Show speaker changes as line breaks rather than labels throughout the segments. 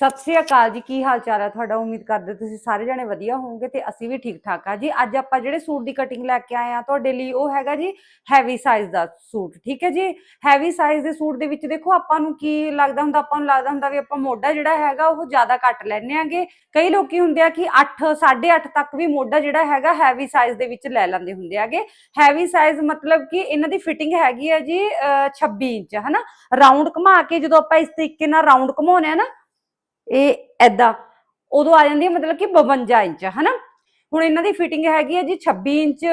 ਸਤਿ ਸ਼੍ਰੀ ਅਕਾਲ ਜੀ, ਕੀ ਹਾਲ ਚਾਲ ਹੈ ਤੁਹਾਡਾ ਉਮੀਦ ਕਰਦੇ ਤੁਸੀਂ ਸਾਰੇ ਜਣੇ ਵਧੀਆ ਹੋਵੋਗੇ ਤੇ ਅਸੀਂ ਵੀ ਠੀਕ ਠਾਕ ਆ ਜੀ। ਅੱਜ ਆਪਾਂ ਜਿਹੜੇ ਸੂਟ ਦੀ ਕਟਿੰਗ ਲੈ ਕੇ ਆਏ ਆ, ਤੁਹਾਡੇ ਲਈ ਉਹ ਹੈਗਾ ਜੀ ਹੈਵੀ ਸਾਈਜ਼ ਦਾ ਸੂਟ, ਠੀਕ ਹੈ ਜੀ? ਹੈਵੀ ਸਾਈਜ਼ ਦੇ ਸੂਟ ਦੇ ਵਿੱਚ ਦੇਖੋ ਆਪਾਂ ਨੂੰ ਕੀ ਲੱਗਦਾ ਹੁੰਦਾ, ਆਪਾਂ ਨੂੰ ਲੱਗਦਾ ਹੁੰਦਾ ਵੀ ਆਪਾਂ ਮੋਢਾ ਜਿਹੜਾ ਹੈਗਾ ਉਹ ਜ਼ਿਆਦਾ ਕੱਟ ਲੈਣੇ ਆਂਗੇ। ਕਈ ਲੋਕੀ ਹੁੰਦੇ ਆ ਕਿ 8 8.5 ਤੱਕ ਵੀ ਮੋਢਾ ਜਿਹੜਾ ਹੈਗਾ ਹੈਵੀ ਸਾਈਜ਼ ਦੇ ਵਿੱਚ ਲੈ ਲੈਂਦੇ ਹੁੰਦੇ ਆਗੇ। ਹੈਵੀ ਸਾਈਜ਼ ਮਤਲਬ ਕਿ ਇਹਨਾਂ ਦੀ ਫਿਟਿੰਗ ਹੈਗੀ ਹੈ ਜੀ, ਅਹ 26 ਇੰਚ, ਹਨਾ? ਰਾਉਂਡ ਘੁਮਾ ਕੇ ਜਦੋਂ ਆਪਾਂ ਇਸ ਤਰੀਕੇ ਨਾਲ ਰਾਉਂਡ ਘੁਮਾਉਨੇ ਆ ਨਾ ਇਹ ਐਦਾਂ ਉਦੋਂ ਆ ਜਾਂਦੀ ਹੈ ਮਤਲਬ ਕਿ 52 ਇੰਚ, ਹਨਾ? ਹੁਣ ਇਹਨਾਂ ਦੀ ਫਿਟਿੰਗ ਹੈਗੀ ਹੈ ਜੀ 26 ਇੰਚ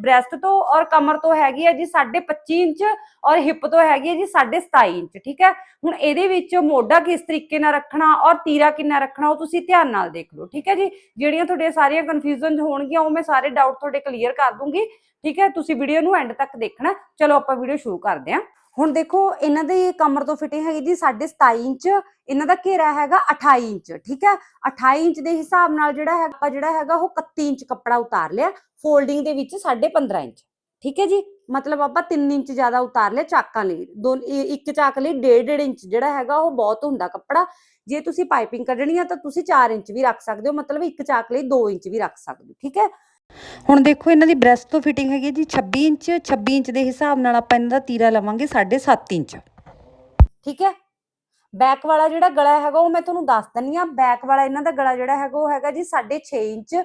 ਬ੍ਰੈਸਟ ਤੋਂ ਔਰ ਕਮਰ ਤੋਂ ਹੈਗੀ ਹੈ ਜੀ 25 ਇੰਚ ਔਰ ਹਿਪ ਤੋਂ ਹੈਗੀ ਹੈ ਜੀ 27 ਇੰਚ, ਠੀਕ ਹੈ? ਹੁਣ ਇਹਦੇ ਵਿੱਚ ਮੋਢਾ ਕਿਸ ਤਰੀਕੇ ਨਾਲ ਰੱਖਣਾ ਔਰ ਤੀਰਾ ਕਿੰਨਾ ਰੱਖਣਾ ਉਹ ਤੁਸੀਂ ਧਿਆਨ ਨਾਲ ਦੇਖ ਲਓ, ਠੀਕ ਹੈ ਜੀ? ਜਿਹੜੀਆਂ ਤੁਹਾਡੀਆਂ ਸਾਰੀਆਂ ਕਨਫਿਊਜ਼ਨ ਹੋਣਗੀਆਂ ਉਹ ਮੈਂ ਸਾਰੇ ਡਾਊਟ ਤੁਹਾਡੇ ਕਲੀਅਰ ਕਰ ਦੂੰਗੀ, ਠੀਕ ਹੈ? ਤੁਸੀਂ ਵੀਡੀਓ ਨੂੰ ਐਂਡ ਤੱਕ ਦੇਖਣਾ। ਚਲੋ ਆਪਾਂ ਵੀਡੀਓ ਸ਼ੁਰੂ ਕਰਦੇ ਹਾਂ। ਹੁਣ ਦੇਖੋ, ਇਹਨਾਂ ਦੀ ਕਮਰ ਤੋਂ ਫਿਟਿੰਗ ਹੈਗੀ ਜੀ 27 ਇੰਚ, ਇਹਨਾਂ ਦਾ ਘੇਰਾ ਹੈਗਾ 28 ਇੰਚ, ਠੀਕ ਹੈ? 28 ਇੰਚ ਦੇ ਹਿਸਾਬ ਨਾਲ ਜਿਹੜਾ ਹੈ ਆਪਾਂ ਜਿਹੜਾ ਹੈਗਾ ਉਹ 31 ਇੰਚ ਕੱਪੜਾ ਉਤਾਰ ਲਿਆ, ਫੋਲਡਿੰਗ ਦੇ ਵਿੱਚ 15.5 ਇੰਚ, ਠੀਕ ਹੈ ਜੀ? ਮਤਲਬ ਆਪਾਂ 3 ਇੰਚ ਜ਼ਿਆਦਾ ਉਤਾਰ ਲਿਆ ਚਾਕਾਂ ਲਈ, ਦੋ ਇੱਕ ਚਾਕ ਲਈ 1.5 ਇੰਚ ਜਿਹੜਾ ਹੈਗਾ ਉਹ ਬਹੁਤ ਹੁੰਦਾ ਕੱਪੜਾ, ਜੇ ਤੁਸੀਂ ਪਾਈਪਿੰਗ ਕੱਢਣੀ ਆ ਤਾਂ ਤੁਸੀਂ 4 ਇੰਚ ਵੀ ਰੱਖ ਸਕਦੇ ਹੋ, ਮਤਲਬ ਇੱਕ ਚਾਕ ਲਈ 2 ਇੰਚ ਵੀ ਰੱਖ ਸਕਦੇ ਹੋ, ਠੀਕ ਹੈ? ਹੁਣ ਦੇਖੋ, ਇਹਨਾਂ ਦੀ ਬ੍ਰੈਸਟ ਤੋਂ ਫਿਟਿੰਗ ਹੈਗੀ ਜੀ 26 ਇੰਚ 26 ਇੰਚ ਦੇ ਹਿਸਾਬ ਨਾਲ ਆਪਾਂ ਇਹਨਾਂ ਦਾ ਤੀਰਾ ਲਵਾਂਗੇ 7.5 ਇੰਚ। ਠੀਕ ਹੈ? ਬੈਕ ਵਾਲਾ ਜਿਹੜਾ ਗਲਾ ਹੈਗਾ, ਉਹ ਮੈਂ ਤੁਹਾਨੂੰ ਦੱਸ ਦਿੰਨੀ ਆ ਬੈਕ ਵਾਲਾ ਇਹਨਾਂ ਦਾ ਗਲਾ ਜਿਹੜਾ ਹੈਗਾ, ਉਹ ਹੈਗਾ ਜੀ 6.5 ਇੰਚ।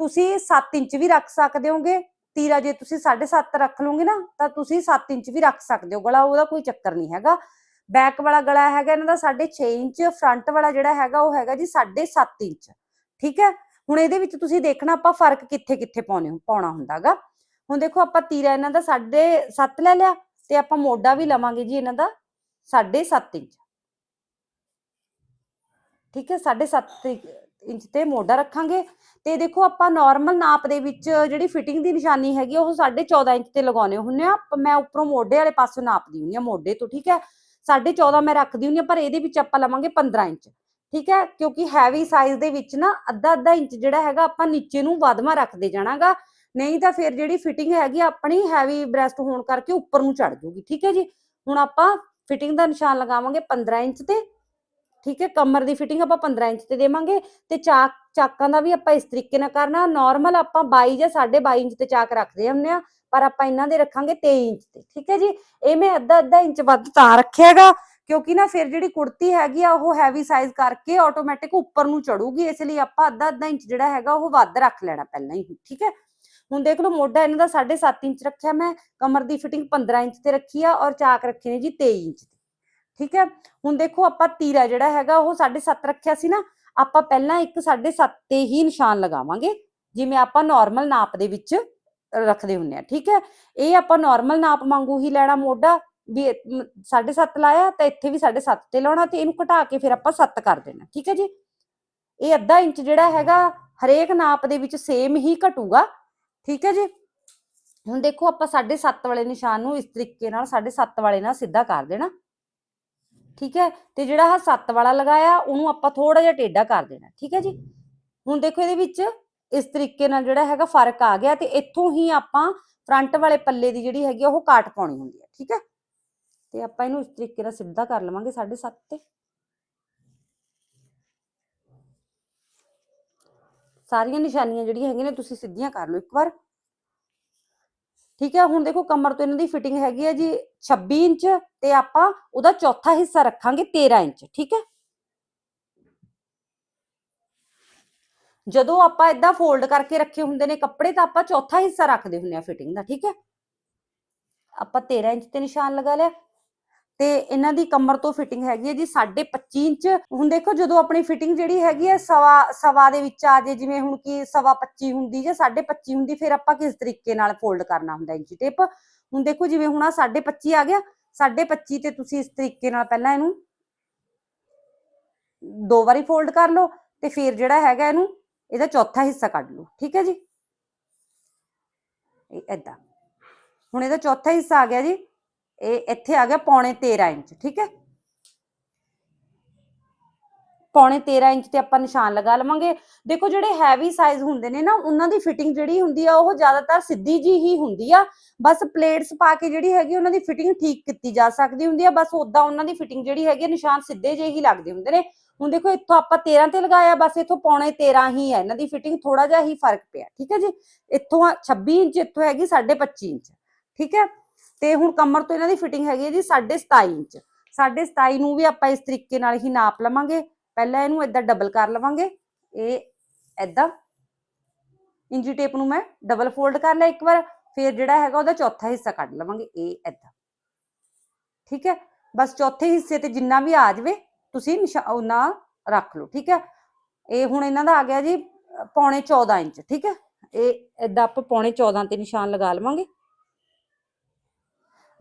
ਤੁਸੀਂ 7 ਇੰਚ ਵੀ ਰੱਖ ਸਕਦੇ ਹੋਗੇ। ਤੀਰਾ ਜੇ ਤੁਸੀਂ 7.5 ਰੱਖ ਲਓਗੇ ਨਾ, ਤਾਂ ਤੁਸੀਂ 7 ਇੰਚ ਵੀ ਰੱਖ ਸਕਦੇ ਹੋ। ਗਲਾ ਉਹਦਾ ਕੋਈ ਚੱਕਰ ਨਹੀਂ ਹੈਗਾ। ਬੈਕ ਵਾਲਾ ਗਲਾ ਹੈਗਾ ਇਹਨਾਂ ਦਾ 6.5 ਇੰਚ। ਫਰੰਟ ਵਾਲਾ ਜਿਹੜਾ ਹੈਗਾ, ਉਹ ਹੈਗਾ ਜੀ 7.5 ਇੰਚ। ਠੀਕ ਹੈ? ਹੁਣ ਇਹਦੇ ਵਿੱਚ ਤੁਸੀਂ ਦੇਖਣਾ ਆਪਾਂ ਫ਼ਰਕ ਕਿੱਥੇ ਕਿੱਥੇ ਪਾਉਣੇ ਪਾਉਣਾ ਹੁੰਦਾਗਾ। ਹੁਣ ਦੇਖੋ ਆਪਾਂ ਤੀਰਾ ਇਹਨਾਂ ਦਾ 7.5 ਲੈ ਲਿਆ ਤੇ ਆਪਾਂ ਮੋਢਾ ਵੀ ਲਵਾਂਗੇ ਜੀ ਇਹਨਾਂ ਦਾ 7.5 ਇੰਚ। ਠੀਕ ਹੈ 7.5 ਇੰਚ ਤੇ ਮੋਢਾ ਰੱਖਾਂਗੇ ਤੇ ਦੇਖੋ ਆਪਾਂ ਨਾਰਮਲ ਨਾਪ ਦੇ ਵਿੱਚ ਜਿਹੜੀ ਫਿਟਿੰਗ ਦੀ ਨਿਸ਼ਾਨੀ ਹੈਗੀ ਆ, ਉਹ 14.5 ਇੰਚ ਤੇ ਲਗਾਉਣੇ ਹੁੰਨੇ ਆ। ਪ- ਮੈਂ ਉੱਪਰੋਂ ਮੋਢੇ ਵਾਲੇ ਪਾਸੋਂ ਨਾਪਦੀ ਹੁੰਨੀ ਆ ਮੋਢੇ ਤੋਂ ਠੀਕ ਹੈ। 14.5 ਮੈਂ ਰੱਖਦੀ ਹੁੰਨੀ ਆ ਪਰ ਇਹਦੇ ਵਿੱਚ ਆਪਾਂ ਲਵਾਂਗੇ 15 ਇੰਚ। ਠੀਕ ਹੈ? ਕਿਉਂਕਿ ਹੈਵੀ ਸਾਈਜ਼ ਦੇ ਵਿੱਚ ਨਾ ਅੱਧਾ ਅੱਧਾ ਇੰਚ ਜਿਹੜਾ ਹੈਗਾ ਆਪਾਂ ਨੀਚੇ ਨੂੰ ਵਧਮਾ ਰੱਖਦੇ ਜਾਣਾਗਾ। ਨਹੀਂ ਤਾਂ ਫਿਰ ਜਿਹੜੀ ਫਿਟਿੰਗ ਹੈਗੀ ਆਪਣੀ ਹੈਵੀ ਬ੍ਰੈਸਟ ਹੋਣ ਕਰਕੇ ਉੱਪਰ ਨੂੰ ਚੜ ਜੂਗੀ। ਠੀਕ ਹੈ ਜੀ? ਹੁਣ ਆਪਾਂ ਫਿਟਿੰਗ ਦਾ ਨਿਸ਼ਾਨ ਲਗਾਵਾਂਗੇ 15 ਇੰਚ ਤੇ। ਠੀਕ ਹੈ? ਕਮਰ ਦੀ ਫਿਟਿੰਗ ਆਪਾਂ 15 ਇੰਚ ਤੇ ਦੇਵਾਂਗੇ ਤੇ ਚਾਕ, ਚਾਕਾਂ ਦਾ ਵੀ ਆਪਾਂ ਇਸ ਤਰੀਕੇ ਨਾਲ ਕਰਨਾ। ਨਾਰਮਲ ਆਪਾਂ 22 ਜਾਂ 22.5 ਇੰਚ ਤੇ ਚਾਕ ਰੱਖਦੇ ਹੁੰਨੇ ਆ, ਪਰ ਆਪਾਂ ਇਹਨਾਂ ਦੇ ਰੱਖਾਂਗੇ 23 ਇੰਚ ਤੇ। ਠੀਕ ਹੈ ਜੀ? ਇਹ ਮੈਂ ਅੱਧਾ ਅੱਧਾ ਇੰਚ ਵੱਧ ਤਾਂ ਰੱਖਿਆਗਾ। ਕਿਉਂਕਿ ਨਾ ਫਿਰ ਜਿਹੜੀ ਕੁੜਤੀ ਹੈਗੀ ਆ, ਉਹ ਹੈਵੀ ਸਾਈਜ਼ ਕਰਕੇ ਆਟੋਮੈਟਿਕ ਉੱਪਰ ਨੂੰ ਚੜੂਗੀ, ਇਸ ਲਈ ਆਪਾਂ ਅੱਧਾ ਅੱਧਾ ਇੰਚ ਜਿਹੜਾ ਹੈਗਾ, ਉਹ ਵੱਧ ਰੱਖ ਲੈਣਾ ਪਹਿਲਾਂ ਹੀ, ਠੀਕ ਹੈ? ਹੁਣ ਦੇਖ ਲਓ, ਮੋਢਾ ਇਹਨਾਂ ਦਾ 7.5 ਇੰਚ ਰੱਖਿਆ ਮੈਂ, ਕਮਰ ਦੀ ਫਿਟਿੰਗ 15 ਇੰਚ ਤੇ ਰੱਖੀ ਆ ਔਰ ਚਾਕ ਰੱਖੇ ਨੇ ਜੀ 23 ਇੰਚ ਤੇ, ਠੀਕ ਹੈ? ਹੁਣ ਦੇਖੋ, ਆਪਾਂ ਤੀਰਾ ਜਿਹੜਾ ਹੈਗਾ, ਉਹ 7.5 ਰੱਖਿਆ ਸੀ ਨਾ, ਆਪਾਂ ਪਹਿਲਾਂ ਇੱਕ 7.5 ਤੇ ਹੀ ਨਿਸ਼ਾਨ ਲਗਾਵਾਂਗੇ, ਜਿਵੇਂ ਆਪਾਂ ਨਾਰਮਲ ਨਾਪ ਦੇ ਵਿੱਚ ਰੱਖਦੇ ਹੁੰਨੇ ਆ, ਠੀਕ ਹੈ? ਇਹ ਆਪਾਂ ਨਾਰਮਲ ਨਾਪ ਵਾਂਗੂ ਹੀ ਲੈਣਾ ਮੋਢਾ ਵੀ 7.5 ਲਾਇਆ ਤਾਂ ਇੱਥੇ ਵੀ 7.5 ਤੇ ਲਾਉਣਾ ਤੇ ਇਹਨੂੰ ਘਟਾ ਕੇ ਫਿਰ ਆਪਾਂ 7 ਕਰ ਦੇਣਾ, ਠੀਕ ਹੈ ਜੀ? ਇਹ ਅੱਧਾ ਇੰਚ ਜਿਹੜਾ ਹੈਗਾ ਹਰੇਕ ਨਾਪ ਦੇ ਵਿੱਚ ਸੇਮ ਹੀ ਘਟੂਗਾ, ਠੀਕ ਹੈ ਜੀ? ਹੁਣ ਦੇਖੋ ਆਪਾਂ 7.5 ਵਾਲੇ ਨਿਸ਼ਾਨ ਨੂੰ ਇਸ ਤਰੀਕੇ ਨਾਲ 7.5 ਵਾਲੇ ਨਾਲ ਸਿੱਧਾ ਕਰ ਦੇਣਾ, ਠੀਕ ਹੈ? ਤੇ ਜਿਹੜਾ ਆਹ 7 ਵਾਲਾ ਲਗਾਇਆ ਉਹਨੂੰ ਆਪਾਂ ਥੋੜਾ ਜਿਹਾ ਟੇਢਾ ਕਰ ਦੇਣਾ, ਠੀਕ ਹੈ ਜੀ? ਹੁਣ ਦੇਖੋ ਇਹਦੇ ਵਿੱਚ ਇਸ ਤਰੀਕੇ ਨਾਲ ਜਿਹੜਾ ਹੈਗਾ ਫ਼ਰਕ ਆ ਗਿਆ ਤੇ ਇੱਥੋਂ ਹੀ ਆਪਾਂ ਫਰੰਟ ਵਾਲੇ ਪੱਲੇ ਦੀ ਜਿਹੜੀ ਹੈਗੀ ਆ ਉਹ ਕਾਟ ਪਾਉਣੀ ਹੁੰਦੀ ਹੈ, ਠੀਕ ਹੈ? ਤੇ ਆਪਾਂ ਇਹਨੂੰ ਇਸ ਤਰੀਕੇ ਨਾਲ ਸਿੱਧਾ ਕਰ ਲਵਾਂਗੇ 7.5 ਤੇ। ਸਾਰੀਆਂ ਨਿਸ਼ਾਨੀਆਂ ਜਿਹੜੀਆਂ ਹੈਗੀਆਂ ਨੇ ਤੁਸੀਂ ਸਿੱਧੀਆਂ ਕਰ ਲਓ ਇੱਕ ਵਾਰ। ਠੀਕ ਹੈ ਹੁਣ ਦੇਖੋ ਕਮਰ ਤੋਂ ਇਹਨਾਂ ਦੀ ਫਿਟਿੰਗ ਹੈਗੀ ਹੈ ਜੀ 26 ਇੰਚ ਤੇ ਆਪਾਂ ਉਹਦਾ ਚੌਥਾ ਹਿੱਸਾ ਰੱਖਾਂਗੇ 13 ਇੰਚ, ਠੀਕ ਹੈ ਜਦੋਂ ਆਪਾਂ ਇਦਾਂ ਫੋਲਡ ਕਰਕੇ ਰੱਖੇ ਹੁੰਦੇ ਨੇ ਕੱਪੜੇ ਤਾਂ ਆਪਾਂ ਚੌਥਾ ਹਿੱਸਾ ਰੱਖਦੇ ਹੁੰਨੇ ਆ ਫਿਟਿੰਗ ਦਾ, ਠੀਕ ਹੈ ਆਪਾਂ 13 ਇੰਚ ਤੇ ਨਿਸ਼ਾਨ ਲਗਾ ਲਿਆ ਤੇ ਇਹਨਾਂ ਦੀ ਕਮਰ ਤੋਂ ਫਿਟਿੰਗ ਹੈਗੀ ਹੈ ਜੀ 25 ਇੰਚ। ਹੁਣ ਦੇਖੋ, ਜਦੋਂ ਆਪਣੀ ਫਿਟਿੰਗ ਜਿਹੜੀ ਹੈਗੀ ਹੈ, ਸਵਾ ਸਵਾ ਦੇ ਵਿੱਚ ਆ ਜੇ, ਜਿਵੇਂ ਹੁਣ ਕੀ ਸਵਾ 25 ਹੁੰਦੀ ਜਾਂ 25 ਹੁੰਦੀ, ਫਿਰ ਆਪਾਂ ਕਿਸ ਤਰੀਕੇ ਨਾਲ ਫੋਲਡ ਕਰਨਾ ਹੁੰਦਾ ਇੰਚੀ ਟੇਪ ਹੁਣ ਦੇਖੋ, ਜਿਵੇਂ ਹੁਣ ਆ 25 ਆ ਗਿਆ 25 ਤੇ ਤੁਸੀਂ ਇਸ ਤਰੀਕੇ ਨਾਲ ਪਹਿਲਾਂ ਇਹਨੂੰ ਦੋ ਵਾਰੀ ਫੋਲਡ ਕਰ ਲਓ ਤੇ ਫਿਰ ਜਿਹੜਾ ਹੈਗਾ ਇਹਨੂੰ, ਇਹਦਾ ਚੌਥਾ ਹਿੱਸਾ ਕੱਢ ਲਓ। ਠੀਕ ਹੈ ਜੀ? ਇਹ ਏਦਾਂ। ਹੁਣ ਇਹਦਾ ਚੌਥਾ ਹਿੱਸਾ ਆ ਗਿਆ ਜੀ। ਇਹ ਇੱਥੇ ਆ ਗਿਆ ਪੌਣੇ 13 ਇੰਚ ਠੀਕ ਹੈ? ਪੌਣੇ 13 ਇੰਚ ਤੇ ਆਪਾਂ ਨਿਸ਼ਾਨ ਲਗਾ ਲਵਾਂਗੇ। ਦੇਖੋ ਜਿਹੜੇ ਹੈਵੀ ਸਾਈਜ਼ ਹੁੰਦੇ ਨੇ ਨਾ ਉਹਨਾਂ ਦੀ ਫਿਟਿੰਗ ਜਿਹੜੀ ਹੁੰਦੀ ਆ ਉਹ ਜ਼ਿਆਦਾਤਰ ਸਿੱਧੀ ਜੀ ਹੀ ਹੁੰਦੀ ਆ। ਬਸ ਪਲੇਟਸ ਪਾ ਕੇ ਜਿਹੜੀ ਹੈਗੀ ਉਹਨਾਂ ਦੀ ਫਿਟਿੰਗ ਠੀਕ ਕੀਤੀ ਜਾ ਸਕਦੀ ਹੁੰਦੀ ਆ। ਬਸ ਉਦਾਂ ਉਹਨਾਂ ਦੀ ਫਿਟਿੰਗ ਜਿਹੜੀ ਹੈਗੀ ਆ, ਨਿਸ਼ਾਨ ਸਿੱਧੇ ਜਿਹੇ ਹੀ ਲੱਗਦੇ ਹੁੰਦੇ ਨੇ। ਹੁਣ ਦੇਖੋ ਇੱਥੋਂ ਆਪਾਂ 13 ਤੇ ਲਗਾਇਆ ਬਸ ਇੱਥੋਂ ਪੌਣੇ 13 ਹੀ ਹੈ ਇਹਨਾਂ ਦੀ ਫਿਟਿੰਗ ਥੋੜਾ ਜਿਹਾ ਹੀ ਫ਼ਰਕ ਪਿਆ ਠੀਕ ਹੈ ਜੀ? ਇੱਥੋਂ ਆ 26 ਇੰਚ ਇੱਥੋਂ ਹੈਗੀ 25.5 ਇੰਚ ਠੀਕ ਹੈ? ਤੇ ਹੁਣ ਕਮਰ ਤੋਂ ਇਹਨਾਂ ਦੀ ਫਿਟਿੰਗ ਹੈਗੀ ਹੈ ਜੀ 27.5 ਇੰਚ। 27.5 ਨੂੰ ਵੀ ਆਪਾਂ ਇਸ ਤਰੀਕੇ ਨਾਲ ਹੀ ਨਾਪ ਲਵਾਂਗੇ। ਪਹਿਲਾਂ ਇਹਨੂੰ ਏਦਾਂ ਡਬਲ ਕਰ ਲਵਾਂਗੇ। ਇਹ ਏਦਾਂ। ਇੰਜੀ ਟੇਪ ਨੂੰ ਮੈਂ ਡਬਲ ਫੋਲਡ ਕਰ ਲਿਆ ਇੱਕ ਵਾਰ। ਫਿਰ ਜਿਹੜਾ ਹੈਗਾ ਉਹਦਾ ਚੌਥਾ ਹਿੱਸਾ ਕੱਢ ਲਵਾਂਗੇ। ਇਹ ਏਦਾਂ। ਠੀਕ ਹੈ? ਬਸ ਚੌਥੇ ਹਿੱਸੇ ਤੇ ਜਿੰਨਾ ਵੀ ਆ ਜਾਵੇ, ਤੁਸੀਂ ਨਿਸ਼ਾ- ਉਹਨਾਂ ਰੱਖ ਲਓ। ਠੀਕ ਹੈ? ਇਹ ਹੁਣ ਇਹਨਾਂ ਦਾ ਆ ਗਿਆ ਜੀ ਪੌਣੇ 14 ਇੰਚ। ਠੀਕ ਹੈ? ਇਹ ਏਦਾਂ ਆਪਾਂ ਪੌਣੇ 14 ਤੇ ਨਿਸ਼ਾਨ ਲਗਾ ਲਵਾਂਗੇ।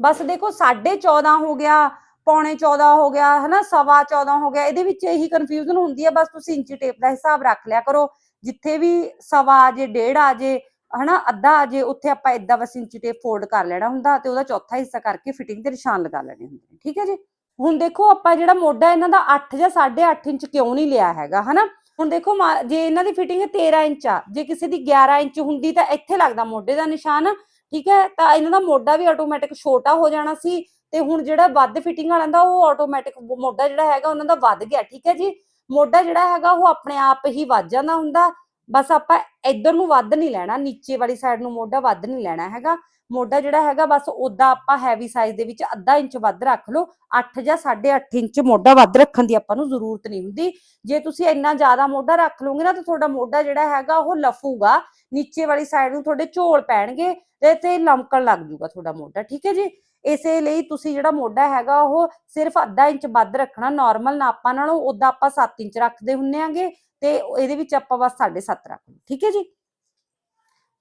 ਬਸ ਦੇਖੋ 14.5 ਹੋ ਗਿਆ, ਪੌਣੇ 14 ਹੋ ਗਿਆ, ਹਨਾ, ਸਵਾ 14 ਹੋ ਗਿਆ, ਇਹਦੇ ਵਿੱਚ ਇਹੀ ਕਨਫਿਊਜ਼ਨ ਹੁੰਦੀ ਹੈ ਬਸ ਤੁਸੀਂ ਇੰਚੀ ਟੇਪ ਦਾ ਹਿਸਾਬ ਰੱਖ ਲਿਆ ਕਰੋ, ਜਿੱਥੇ ਵੀ ਸਵਾ ਆ ਜੇ, ਡੇਢ ਆ ਜੇ, ਹਨਾ, ਅੱਧਾ ਆ ਜੇ, ਉੱਥੇ ਆਪਾਂ ਏਦਾਂ ਬਸ ਇੰਚੀ ਟੇਪ ਫੋਲਡ ਕਰ ਲੈਣਾ ਹੁੰਦਾ ਤੇ ਉਹਦਾ ਚੌਥਾ ਹਿੱਸਾ ਕਰਕੇ ਫਿਟਿੰਗ ਤੇ ਨਿਸ਼ਾਨ ਲਗਾ ਲੈਣੇ ਹੁੰਦੇ ਠੀਕ ਹੈ ਜੀ? ਹੁਣ ਦੇਖੋ ਆਪਾਂ ਜਿਹੜਾ ਮੋਢਾ ਇਹਨਾਂ ਦਾ 8 ਜਾਂ 8.5 ਇੰਚ ਕਿਉਂ ਨਹੀਂ ਲਿਆ ਹੈਗਾ, ਹਨਾ? ਹੁਣ ਦੇਖੋ ਮਾ- ਜੇ ਇਹਨਾਂ ਦੀ ਫਿਟਿੰਗ 13 ਇੰਚ ਆ, ਜੇ ਕਿਸੇ ਦੀ 11 ਇੰਚ ਹੁੰਦੀ ਤਾਂ ਇੱਥੇ ਲੱਗਦਾ ਮੋਢੇ ਦਾ ਨਿਸ਼ਾਨ ਠੀਕ ਹੈ, ਤਾਂ ਇਹਨਾਂ ਦਾ ਮੋਢਾ ਵੀ ਆਟੋਮੈਟਿਕ ਛੋਟਾ ਹੋ ਜਾਣਾ ਸੀ ਤੇ ਹੁਣ ਜਿਹੜਾ ਵੱਧ ਫਿਟਿੰਗ ਵਾਲਿਆਂ ਦਾ ਉਹ ਆਟੋਮੈਟਿਕ ਮੋਢਾ ਜਿਹੜਾ ਹੈਗਾ ਉਹਨਾਂ ਦਾ ਵੱਧ ਗਿਆ, ਠੀਕ ਹੈ ਜੀ? ਮੋਢਾ ਜਿਹੜਾ ਹੈਗਾ ਉਹ ਆਪਣੇ ਆਪ ਹੀ ਵੱਧ ਜਾਂਦਾ ਹੁੰਦਾ। ਬਸ ਆਪਾਂ ਇੱਧਰ ਨੂੰ ਵੱਧ ਨਹੀਂ ਲੈਣਾ, ਨੀਚੇ ਵਾਲੀ ਸਾਈਡ ਨੂੰ ਮੋਢਾ ਵੱਧ ਨਹੀਂ ਲੈਣਾ ਹੈਗਾ। ਮੋਢਾ ਜਿਹੜਾ ਹੈਗਾ ਬਸ ਉਦਾਂ ਆਪਾਂ ਹੈਵੀ ਸਾਈਜ਼ ਦੇ ਵਿੱਚ ਅੱਧਾ ਇੰਚ ਵੱਧ ਰੱਖ ਲਓ 8 ਜਾਂ 8.5 ਇੰਚ ਮੋਢਾ ਵੱਧ ਰੱਖਣ ਦੀ ਆਪਾਂ ਨੂੰ ਜ਼ਰੂਰਤ ਨਹੀਂ ਹੁੰਦੀ। ਜੇ ਤੁਸੀਂ ਇੰਨਾ ਜ਼ਿਆਦਾ ਮੋਢਾ ਰੱਖ ਲਓਗੇ ਨਾ ਤਾਂ ਤੁਹਾਡਾ ਮੋਢਾ ਜਿਹੜਾ ਹੈਗਾ ਉਹ ਲਫੂਗਾ, ਨੀਚੇ ਵਾਲੀ ਸਾਈਡ ਨੂੰ ਤੁਹਾਡੇ ਝੋਲ ਪੈਣਗੇ ਤੇ ਤੇ ਲਮਕਣ ਲੱਗ ਜੂਗਾ ਤੁਹਾਡਾ ਮੋਢਾ, ਠੀਕ ਹੈ ਜੀ? ਇਸੇ ਲਈ ਤੁਸੀਂ ਜਿਹੜਾ ਮੋਢਾ ਹੈਗਾ ਉਹ ਸਿਰਫ ਅੱਧਾ ਇੰਚ ਵੱਧ ਰੱਖਣਾ ਨਾਰਮਲ ਨਾਪਾਂ ਨਾਲੋਂ ਉਦਾਂ ਆਪਾਂ 7 ਇੰਚ ਰੱਖਦੇ ਹੁੰਨੇ ਆਂਗੇ ਤੇ ਇਹਦੇ ਵਿੱਚ ਆਪਾਂ ਬਸ 7.5 ਰੱਖ ਠੀਕ ਹੈ ਜੀ?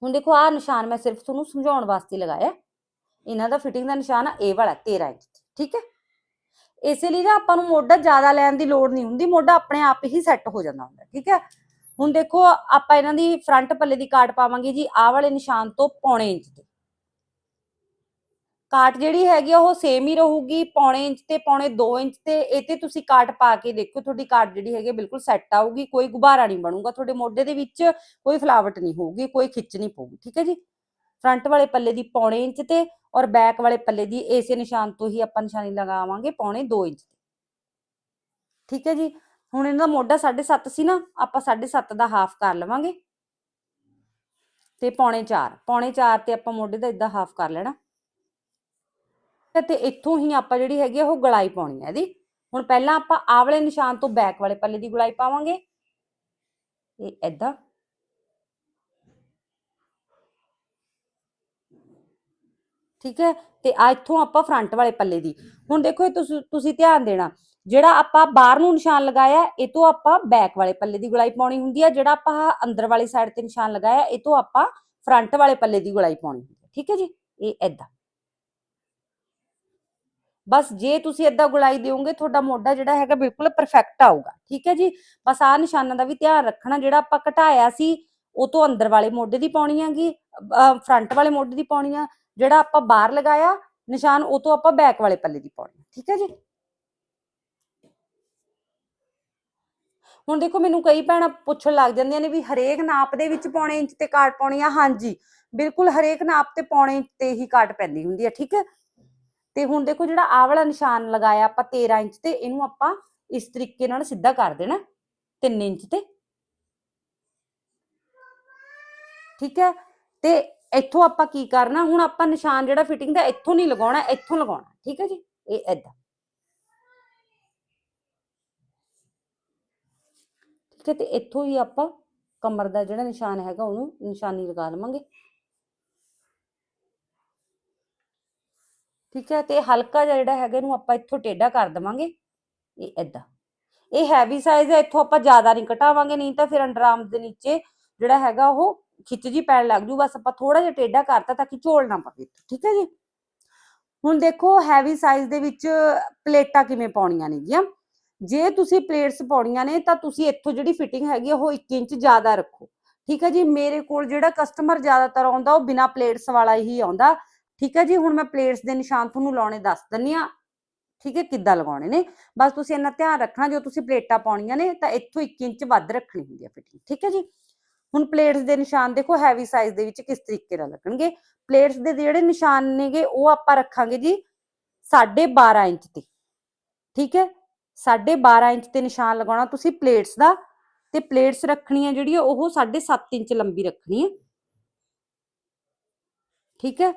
ਹੁਣ ਦੇਖੋ, ਆਹ ਨਿਸ਼ਾਨ ਮੈਂ ਸਿਰਫ ਤੁਹਾਨੂੰ ਸਮਝਾਉਣ ਵਾਸਤੇ ਲਗਾਇਆ। ਇਹਨਾਂ ਦਾ ਫਿਟਿੰਗ ਦਾ ਨਿਸ਼ਾਨ ਆ, ਇਹ ਵਾਲਾ 13 ਇੰਚ, ਠੀਕ ਹੈ? ਇਸੇ ਲਈ ਨਾ ਆਪਾਂ ਨੂੰ ਮੋਢਾ ਜ਼ਿਆਦਾ ਲੈਣ ਦੀ ਲੋੜ ਨਹੀਂ ਹੁੰਦੀ, ਮੋਢਾ ਆਪਣੇ ਆਪ ਹੀ ਸੈੱਟ ਹੋ ਜਾਂਦਾ ਹੁੰਦਾ, ਠੀਕ ਹੈ? ਹੁਣ ਦੇਖੋ, ਆਪਾਂ ਇਹਨਾਂ ਦੀ ਫਰੰਟ ਪੱਲੇ ਦੀ ਕਾਟ ਪਾਵਾਂਗੇ ਜੀ, ਆਹ ਵਾਲੇ ਨਿਸ਼ਾਨ ਤੋਂ ਪੌਣੇ ਇੰਚ ਤੇ। ਕਾਟ ਜਿਹੜੀ ਹੈਗੀ ਆ ਉਹ ਸੇਮ ਹੀ ਰਹੂਗੀ, ਪੌਣੇ ਇੰਚ ਤੇ ਪੌਣੇ 2 ਇੰਚ ਤੇ, ਇਹ ਤੇ ਤੁਸੀਂ ਕਾਟ ਪਾ ਕੇ ਦੇਖੋ ਤੁਹਾਡੀ ਕਾਟ ਜਿਹੜੀ ਹੈਗੀ ਬਿਲਕੁਲ ਸੈੱਟ ਆਊਗੀ, ਕੋਈ ਗੁਬਾਰਾ ਨਹੀਂ ਬਣੂਗਾ, ਤੁਹਾਡੇ ਮੋਢੇ ਦੇ ਵਿੱਚ ਕੋਈ ਫਲਾਵਟ ਨਹੀਂ ਹੋਊਗੀ, ਕੋਈ ਖਿੱਚ ਨਹੀਂ ਪਊਗੀ, ਠੀਕ ਹੈ ਜੀ? ਫਰੰਟ ਵਾਲੇ ਪੱਲੇ ਦੀ ਪੌਣੇ ਇੰਚ ਤੇ ਔਰ ਬੈਕ ਵਾਲੇ ਪੱਲੇ ਦੀ ਇਸੇ ਨਿਸ਼ਾਨ ਤੋਂ ਹੀ ਆਪਾਂ ਨਿਸ਼ਾਨੀ ਲਗਾਵਾਂਗੇ ਪੌਣੇ 2 ਇੰਚ ਤੇ। ਠੀਕ ਹੈ ਜੀ? ਹੁਣ ਇਹਨਾਂ ਦਾ ਮੋਢਾ 7.5 ਸੀ ਨਾ, ਆਪਾਂ 7.5 ਦਾ ਹਾਫ ਕਰ ਲਵਾਂਗੇ। ਤੇ ਪੌਣੇ 4 ਪੌਣੇ 4 ਤੇ ਆਪਾਂ ਮੋਢੇ ਦਾ ਇਦਾਂ ਹਾਫ ਕਰ ਲੈਣਾ। ਤੇ ਇੱਥੋਂ ਹੀ ਆਪਾਂ ਜਿਹੜੀ ਹੈਗੀ ਆ ਉਹ ਗਲਾਈ ਪਾਉਣੀ ਹੈ ਇਹਦੀ। ਹੁਣ ਪਹਿਲਾਂ ਆਪਾਂ ਆਹ ਵਾਲੇ ਨਿਸ਼ਾਨ ਤੋਂ ਬੈਕ ਵਾਲੇ ਪੱਲੇ ਦੀ ਗਲਾਈ ਪਾਵਾਂਗੇ। ਇਹ ਏਦਾਂ। ਠੀਕ ਹੈ? ਤੇ ਆ ਇੱਥੋਂ ਆਪਾਂ ਫਰੰਟ ਵਾਲੇ ਪੱਲੇ ਦੀ। ਹੁਣ ਦੇਖੋ ਇਹ ਤੁਸੀਂ ਤੁਸੀਂ ਧਿਆਨ ਦੇਣਾ, ਜਿਹੜਾ ਆਪਾਂ ਬਾਹਰ ਨੂੰ ਨਿਸ਼ਾਨ ਲਗਾਇਆ, ਇਹ ਤੋਂ ਆਪਾਂ ਬੈਕ ਵਾਲੇ ਪੱਲੇ ਦੀ ਗੁਲਾਈ ਪਾਉਣੀ ਹੁੰਦੀ ਹੈ ਜਿਹੜਾ ਆਪਾਂ ਅੰਦਰ ਵਾਲੀ ਸਾਈਡ ਤੇ ਨਿਸ਼ਾਨ ਲਗਾਇਆ, ਇਹ ਤੋਂ ਆਪਾਂ ਫਰੰਟ ਵਾਲੇ ਪੱਲੇ ਦੀ ਗੁਲਾਈ ਪਾਉਣੀ ਹੁੰਦੀ ਹੈ ਠੀਕ ਹੈ ਜੀ? ਇਹ ਏਦਾਂ। ਬਸ ਜੇ ਤੁਸੀਂ ਏਦਾਂ ਗੁਲਾਈ ਦਿਓਗੇ, ਤੁਹਾਡਾ ਮੋਢਾ ਜਿਹੜਾ ਹੈਗਾ ਬਿਲਕੁਲ ਪਰਫੈਕਟ ਆਊਗਾ। ਠੀਕ ਹੈ ਜੀ? ਬਸ ਆਹ ਨਿਸ਼ਾਨਾਂ ਦਾ ਵੀ ਧਿਆਨ ਰੱਖਣਾ, ਜਿਹੜਾ ਆਪਾਂ ਘਟਾਇਆ ਸੀ, ਉਹ ਤੋਂ ਅੰਦਰ ਵਾਲੇ ਮੋਢੇ ਦੀ ਪਾਉਣੀ ਹੈਗੀ ਫਰੰਟ ਵਾਲੇ ਮੋਢੇ ਦੀ ਪਾਉਣੀ ਆ, ਜਿਹੜਾ ਆਪਾਂ ਬਾਹਰ ਲਗਾਇਆ, ਨਿਸ਼ਾਨ ਉਹ ਤੋਂ ਆਪਾਂ ਬੈਕ ਵਾਲੇ ਪੱਲੇ ਦੀ ਪਾਉਣੀ ਠੀਕ ਹੈ ਜੀ? ਹੁਣ ਦੇਖੋ, ਮੈਨੂੰ ਕਈ ਭੈਣਾਂ ਪੁੱਛਣ ਲੱਗ ਜਾਂਦੀਆਂ ਨੇ ਵੀ ਹਰੇਕ ਨਾਪ ਦੇ ਵਿੱਚ ਪੌਣੇ ਇੰਚ ਤੇ ਕਾਟ ਪਾਉਣੀ ਆ। ਹਾਂਜੀ, ਬਿਲਕੁਲ ਹਰੇਕ ਨਾਪ ਤੇ ਪੌਣੇ ਇੰਚ ਤੇ ਹੀ ਕਾਟ ਪੈਂਦੀ ਹੁੰਦੀ ਹੈ ਠੀਕ ਹੈ? ਤੇ ਹੁਣ ਦੇਖੋ ਜਿਹੜਾ ਆਹ ਵਾਲਾ ਨਿਸ਼ਾਨ ਲਗਾਇਆ ਆਪਾਂ 13 ਇੰਚ ਤੇ, ਇਹਨੂੰ ਆਪਾਂ ਇਸ ਤਰੀਕੇ ਨਾਲ ਸਿੱਧਾ ਕਰ ਦੇਣਾ 3 ਇੰਚ ਤੇ। ਠੀਕ ਹੈ? ਤੇ ਇੱਥੋਂ ਆਪਾਂ ਕੀ ਕਰਨਾ, ਹੁਣ ਆਪਾਂ ਨਿਸ਼ਾਨ ਜਿਹੜਾ ਫਿਟਿੰਗ ਦਾ ਇੱਥੋਂ ਨਹੀਂ ਲਗਾਉਣਾ, ਇੱਥੋਂ ਲਗਾਉਣਾ, ਠੀਕ ਹੈ ਜੀ? ਇਹ ਏਦਾਂ। ਠੀਕ ਹੈ? ਤੇ ਇੱਥੋਂ ਹੀ ਆਪਾਂ ਕਮਰ ਦਾ ਜਿਹੜਾ ਨਿਸ਼ਾਨ ਹੈਗਾ, ਉਹਨੂੰ ਨਿਸ਼ਾਨੀ ਲਗਾ ਲਵਾਂਗੇ। ਠੀਕ ਹੈ, ਤੇ ਹਲਕਾ ਜਿਹਾ ਜਿਹੜਾ ਹੈਗਾ ਇਹਨੂੰ ਆਪਾਂ ਇੱਥੋਂ ਟੇਢਾ ਕਰ ਦਵਾਂਗੇ। ਇਹ ਏਦਾਂ। ਇਹ ਹੈਵੀ ਸਾਈਜ਼ ਹੈ, ਇੱਥੋਂ ਆਪਾਂ ਜ਼ਿਆਦਾ ਨਹੀਂ ਘਟਾਵਾਂਗੇ, ਨਹੀਂ ਤਾਂ ਫਿਰ ਅੰਡਰਆਰਮ ਦੇ ਨੀਚੇ ਜਿਹੜਾ ਹੈਗਾ ਉਹ ਖਿੱਚ ਜੀ ਪੈਣ ਲੱਗ ਜੂ। ਬਸ ਆਪਾਂ ਥੋੜਾ ਜਿਹਾ ਟੇਢਾ ਕਰਤਾ ਤਾਂ ਕਿ ਝੋਲ ਨਾ ਪਵੇ ਠੀਕ ਹੈ ਜੀ? ਹੁਣ ਦੇਖੋ ਹੈਵੀ ਸਾਈਜ਼ ਦੇ ਵਿੱਚ ਪਲੇਟਾਂ ਕਿਵੇਂ ਪਾਉਣੀਆਂ ਨੇਗੀਆਂ ਜੇ ਤੁਸੀਂ ਪਲੇਟਸ ਪਾਉਣੀਆਂ ਨੇ ਤਾਂ ਤੁਸੀਂ ਇੱਥੋਂ ਜਿਹੜੀ ਫਿਟਿੰਗ ਹੈਗੀ ਆ, ਉਹ 1 ਇੰਚ ਜ਼ਿਆਦਾ ਰੱਖੋ। ਠੀਕ ਹੈ ਜੀ? ਮੇਰੇ ਕੋਲ ਜਿਹੜਾ ਕਸਟਮਰ ਜ਼ਿਆਦਾਤਰ ਆਉਂਦਾ, ਉਹ ਬਿਨਾ ਪਲੇਟਸ ਵਾਲਾ ਹੀ ਆਉਂਦਾ। ਠੀਕ ਹੈ ਜੀ? ਹੁਣ ਮੈਂ ਪਲੇਟਸ ਦੇ ਨਿਸ਼ਾਨ ਤੁਹਾਨੂੰ ਲਾਉਣੇ ਦੱਸ ਦਿੰਨੀ ਆ ਠੀਕ ਹੈ? ਕਿੱਦਾਂ ਲਗਾਉਣੇ ਨੇ? ਬਸ ਤੁਸੀਂ ਇੰਨਾ ਧਿਆਨ ਰੱਖਣਾ, ਜੋ ਤੁਸੀਂ ਪਲੇਟਾਂ ਪਾਉਣੀਆਂ ਨੇ, ਤਾਂ ਇੱਥੋਂ 1 ਇੰਚ ਵੱਧ ਰੱਖਣੀ ਹੁੰਦੀ ਹੈ ਫਿਟਿੰਗ ਠੀਕ ਹੈ ਜੀ? ਹੁਣ ਪਲੇਟਸ ਦੇ ਨਿਸ਼ਾਨ ਦੇਖੋ ਹੈਵੀ ਸਾਈਜ਼ ਦੇ ਵਿੱਚ ਕਿਸ ਤਰੀਕੇ ਨਾਲ ਲੱਗਣਗੇ? ਪਲੇਟਸ ਦੇ ਜਿਹੜੇ ਨਿਸ਼ਾਨ ਨੇਗੇ, ਉਹ ਆਪਾਂ ਰੱਖਾਂਗੇ ਜੀ 12.5 ਇੰਚ ਤੇ। ਠੀਕ ਹੈ? 12.5 ਇੰਚ ਤੇ ਨਿਸ਼ਾਨ ਲਗਾਉਣਾ ਤੁਸੀਂ ਪਲੇਟਸ ਦਾ। ਤੇ ਪਲੇਟਸ ਰੱਖਣੀ ਹੈ ਜਿਹੜੀ, ਉਹ 7.5 ਇੰਚ ਲੰਬੀ ਰੱਖਣੀ ਹੈ। ਠੀਕ ਹੈ?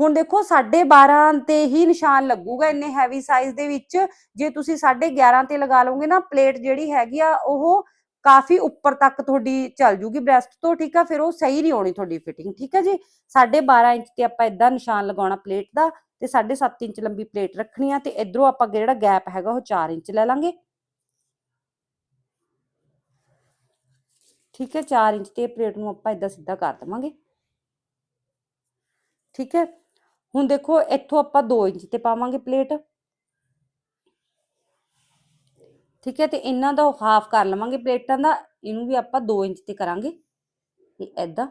ਹੁਣ ਦੇਖੋ 12.5 ਤੇ ਹੀ ਨਿਸ਼ਾਨ ਲੱਗੂਗਾ ਇੰਨੇ ਹੈਵੀ ਸਾਈਜ਼ ਦੇ ਵਿੱਚ। ਜੇ ਤੁਸੀਂ 11.5 ਤੇ ਲਗਾ ਲਓਗੇ ਨਾ ਪਲੇਟ ਜਿਹੜੀ ਹੈਗੀ ਆ, ਉਹ ਕਾਫੀ ਉੱਪਰ ਤੱਕ ਤੁਹਾਡੀ ਚੱਲ ਜੂਗੀ ਬ੍ਰੈਸਟ ਤੋਂ, ਠੀਕ ਆ? ਫਿਰ ਉਹ ਸਹੀ ਨਹੀਂ ਆਉਣੀ ਤੁਹਾਡੀ ਫਿਟਿੰਗ ਠੀਕ ਹੈ ਜੀ? 12.5 ਇੰਚ ਤੇ ਆਪਾਂ ਇਦਾਂ ਨਿਸ਼ਾਨ ਲਗਾਉਣਾ ਪਲੇਟ ਦਾ ਤੇ 7.5 ਇੰਚ ਲੰਬੀ ਪਲੇਟ ਰੱਖਣੀ ਆ ਤੇ ਇਧਰੋਂ ਆਪਾਂ ਜਿਹੜਾ ਗੈਪ ਹੈਗਾ, ਉਹ 4 ਇੰਚ ਲੈ ਲਾਂਗੇ। ਠੀਕ ਹੈ 4 ਇੰਚ ਤੇ ਪਲੇਟ ਨੂੰ ਆਪਾਂ ਇਦਾਂ ਸਿੱਧਾ ਕਰ ਦਵਾਂਗੇ। ਠੀਕ ਹੈ ਹੁਣ ਦੇਖੋ, ਇੱਥੋਂ ਆਪਾਂ 2 ਇੰਚ ਤੇ ਪਾਵਾਂਗੇ ਪਲੇਟ। ਠੀਕ ਹੈ, ਤੇ ਇਹਨਾਂ ਦਾ ਹਾਫ ਕਰ ਲਵਾਂਗੇ ਪਲੇਟਾਂ ਦਾ, ਇਹਨੂੰ ਵੀ ਆਪਾਂ 2 ਇੰਚ ਤੇ ਕਰਾਂਗੇ। ਤੇ ਐਦਾਂ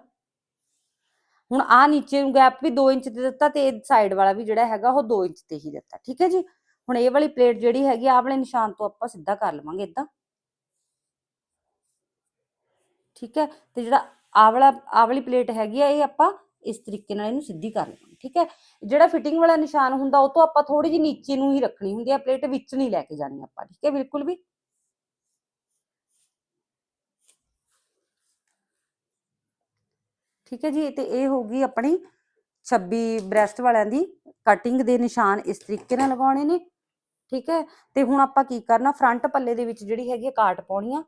ਹੁਣ ਆ ਨੀਚੇ ਨੂੰ ਗੈਪ ਵੀ 2 ਇੰਚ ਤੇ ਦਿੱਤਾ ਤੇ ਇਹ ਸਾਈਡ ਵਾਲਾ ਵੀ ਜਿਹੜਾ ਹੈਗਾ, ਉਹ 2 ਇੰਚ ਤੇ ਹੀ ਦਿੱਤਾ। ਠੀਕ ਹੈ ਜੀ? ਹੁਣ ਇਹ ਵਾਲੀ ਪਲੇਟ ਜਿਹੜੀ ਹੈਗੀ, ਆਹ ਵਾਲੇ ਨਿਸ਼ਾਨ ਤੋਂ ਆਪਾਂ ਸਿੱਧਾ ਕਰ ਲਵਾਂਗੇ ਇਦਾਂ ਠੀਕ ਹੈ, ਤੇ ਜਿਹੜਾ ਆਹ ਵਾਲਾ, ਆਹ ਵਾਲੀ ਪਲੇਟ ਹੈਗੀ ਆ, ਇਹ ਆਪਾਂ ਇਸ ਤਰੀਕੇ ਨਾਲ ਇਹਨੂੰ ਸਿੱਧੀ ਕਰ ਲਵਾਂਗੇ। ਠੀਕ ਹੈ? ਜਿਹੜਾ ਫਿਟਿੰਗ ਵਾਲਾ ਨਿਸ਼ਾਨ ਹੁੰਦਾ, ਉਹ ਤੋਂ ਆਪਾਂ ਥੋੜੀ ਜਿਹੀ ਨੀਚੇ ਨੂੰ ਹੀ ਰੱਖਣੀ ਹੁੰਦੀ ਹੈ, ਪਲੇਟ ਵਿੱਚ ਨਹੀਂ ਲੈ ਕੇ ਜਾਣੀ ਆਪਾਂ, ਠੀਕ ਹੈ ਬਿਲਕੁਲ ਵੀ? ਠੀਕ ਹੈ ਜੀ, ਤੇ ਇਹ ਹੋ ਗਈ ਆਪਣੀ 26 ਬ੍ਰੈਸਟ ਵਾਲਿਆਂ ਦੀ ਕਟਿੰਗ ਦੇ ਨਿਸ਼ਾਨ ਇਸ ਤਰੀਕੇ ਨਾਲ ਲਗਾਉਣੇ ਨੇ, ਠੀਕ ਹੈ? ਤੇ ਹੁਣ ਆਪਾਂ ਕੀ ਕਰਨਾ, ਫਰੰਟ ਪੱਲੇ ਦੇ ਵਿੱਚ ਜਿਹੜੀ ਹੈਗੀ ਹੈ ਕਾਟ ਪਾਉਣੀ ਆ